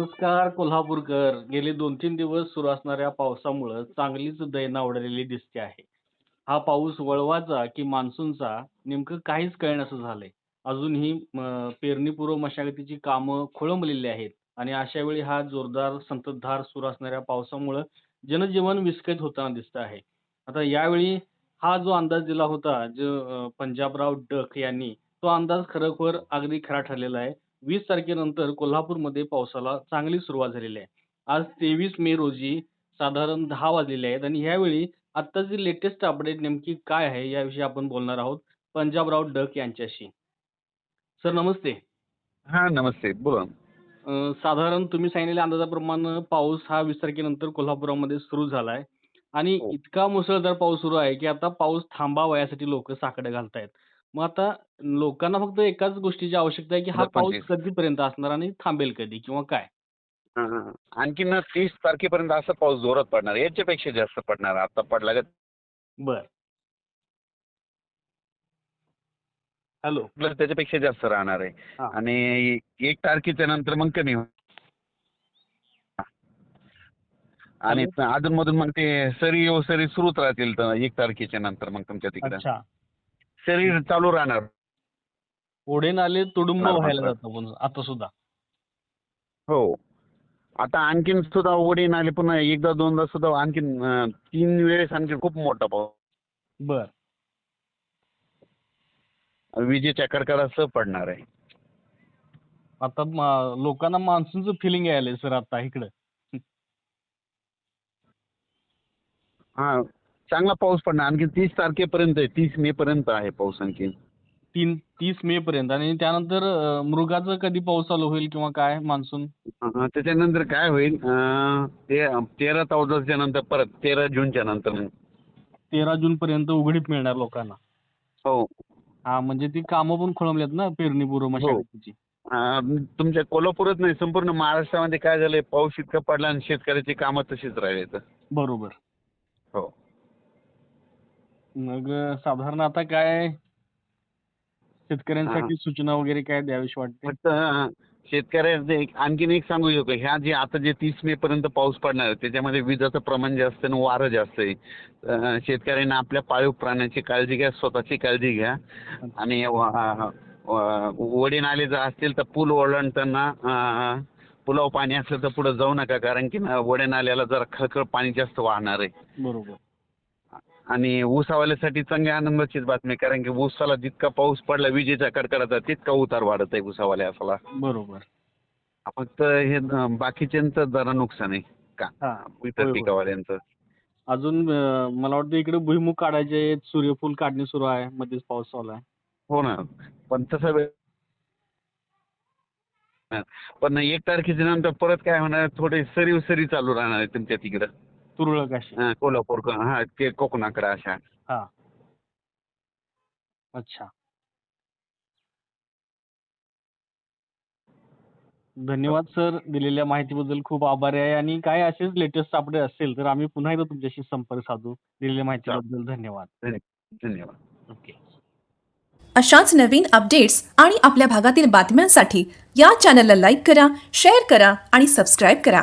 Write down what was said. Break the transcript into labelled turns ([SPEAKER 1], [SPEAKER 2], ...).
[SPEAKER 1] नमस्कार कोल्हापूरकर. गेले 2-3 दिवस सुरू असणाऱ्या पावसामुळं चांगलीच दैना उडालेली दिसते आहे. हा पाऊस वळवाचा की मान्सूनचा नेमकं काहीच कळेनासं झालंय. अजूनही पेरणीपूर्व मशागतीची कामं खोळंबलेली आहेत आणि अशा वेळी हा जोरदार संततधार सुरू असणाऱ्या पावसामुळं जनजीवन विस्कळीत होताना दिसत आहे. आता यावेळी हा जो अंदाज दिला होता जो अ, पंजाबराव डक यांनी, तो अंदाज खरोखर अगदी खरा ठरलेला आहे. 20 तारखेनंतर कोल्हापूरमध्ये पावसाला चांगली सुरुवात झालेली आहे. आज 23 मे रोजी साधारण 10 वाजलेले आहेत आणि ह्यावेळी आत्ताची लेटेस्ट अपडेट नेमकी काय आहे याविषयी आपण बोलणार आहोत पंजाबराव डक यांच्याशी. सर नमस्ते.
[SPEAKER 2] हां, नमस्ते. बोला.
[SPEAKER 1] अ, साधारण तुम्ही सांगितलेल्या अंदाजाप्रमाणे पाऊस हा 20 तारखेनंतर कोल्हापुरामध्ये सुरू झालाय आणि
[SPEAKER 2] हो.
[SPEAKER 1] इतका मुसळधार पाऊस सुरू आहे, की आता पाऊस थांबावा यासाठी लोकं साकडं घालतायत. मग आता लोकांना फक्त एकाच गोष्टीची आवश्यकता आहे, की हा पाऊस
[SPEAKER 2] 25.
[SPEAKER 1] कधीपर्यंत असणार आणि थांबेल कधी किंवा काय?
[SPEAKER 2] हां, हां. आणखीन ना 30 तारखेपर्यंत असा पाऊस जोरात पडणार. याच्यापेक्षा जास्त पडणार. आता पडला का
[SPEAKER 1] बरं. हॅलो.
[SPEAKER 2] प्लस त्याच्यापेक्षा जास्त राहणार आहे.
[SPEAKER 1] हां.
[SPEAKER 2] आणि 1 तारखेच्या नंतर मग कमी. आणि
[SPEAKER 1] हॅलो.
[SPEAKER 2] अधूनमधून मग ते सरी ओ सरी सुरूच राहतील तर 1 तारखेच्या नंतर मग तुमच्या तिकडं.
[SPEAKER 1] अच्छा.
[SPEAKER 2] सरी चालू राहणार.
[SPEAKER 1] ओढे नाले तुडुंब व्हायला. जातं आता सुद्धा.
[SPEAKER 2] हो. आता आणखीन सुद्धा ओढे नाले पुन्हा एकदा दोनदा सुद्धा आणखीन अ, 3 वेळेस आणखीन खूप मोठा पाऊस.
[SPEAKER 1] बरं.
[SPEAKER 2] विजेच्या कडकडासह पडणार आहे.
[SPEAKER 1] आता मा लोकांना मान्सूनचं फिलिंग यायलंय सर आता इकडं.
[SPEAKER 2] हां. चांगला पाऊस पडणार. आणखी 30 तारखेपर्यंत आहे. 30 मे पर्यंत आहे पाऊस आणखीन.
[SPEAKER 1] 3 30 मे पर्यंत आणि त्यानंतर अ, मृगाचं कधी पाऊस चालू होईल किंवा काय मान्सून?
[SPEAKER 2] हां, त्याच्यानंतर काय होईल अ, ते 13 14च्या नंतर परत 13 जूनच्या नंतर मग.
[SPEAKER 1] 13 जूनपर्यंत उघडीप मिळणार लोकांना.
[SPEAKER 2] हो.
[SPEAKER 1] हां, म्हणजे ती कामं पण खोळंबल्यात ना पेरणीपूर्व मशागतीची.
[SPEAKER 2] अ, तुमच्या कोल्हापूरच नाही संपूर्ण महाराष्ट्रामध्ये काय झालंय पाऊस इतका पडला आणि शेतकऱ्याची कामं तशीच राहिलीत.
[SPEAKER 1] बरोबर. मग साधारण आता काय शेतकऱ्यांसाठी. सूचना वगैरे काय द्यावीशी वाटते?
[SPEAKER 2] फक्त शेतकऱ्याचं एक आणखीन एक सांगू इच्छितो ह्या जे आता जे 30 मे पर्यंत पाऊस पडणार आहे त्याच्यामध्ये विजाचं प्रमाण जास्त आणि वारं जास्त आहे. अ, शेतकऱ्यांना आपल्या पाळीव प्राण्याची काळजी घ्या, स्वतःची काळजी घ्या आणि व- नाले जर असतील तर पूल ओलांडताना अ, पुलाव पाणी असलं तर पुढे जाऊ नका कारण की ना ओढे नाल्याला जरा खळखळ पाणी जास्त वाहणार आहे.
[SPEAKER 1] बरोबर.
[SPEAKER 2] आणि ऊसावाल्यासाठी चांगल्या आनंदाचीच बातमी आहे कारण की ऊसाला जितका पाऊस पडला विजेच्या कडकडाचा तितका उतार वाढत आहे ऊसावाल्याला.
[SPEAKER 1] बरोबर.
[SPEAKER 2] फक्त हे बाकीच्यांचं जरा नुकसान आहे का. इतर. पिकावाल्यांचं.
[SPEAKER 1] अजून मला वाटतं इकडे भुईमूग काढायचे सूर्यफूल काढणी सुरू आहे, मध्येच पाऊस चालू आहे.
[SPEAKER 2] हो ना. पण तसं वेळ पण 1 तारखेच्या नंतर परत काय होणार थोडे सरी सरी चालू राहणार आहे तुमच्या तिकडं.
[SPEAKER 1] तुरळक अशी.
[SPEAKER 2] अ, कोल्हापूर हां ते कोकणाकडे अशा.
[SPEAKER 1] हां. अच्छा. धन्यवाद सर. दिलेल्या माहितीबद्दल खूप आभारी आहे आणि काय असेच लेटेस्ट अपडेट असेल तर आम्ही पुन्हा एकदा तुमच्याशी संपर्क साधू. दिलेल्या माहितीबद्दल धन्यवाद.
[SPEAKER 2] धन्यवाद.
[SPEAKER 1] ओके.
[SPEAKER 3] अशाच नवीन अपडेट्स आणि आपल्या भागातील बातम्यांसाठी या चॅनलला लाईक करा शेअर करा आणि सबस्क्राईब करा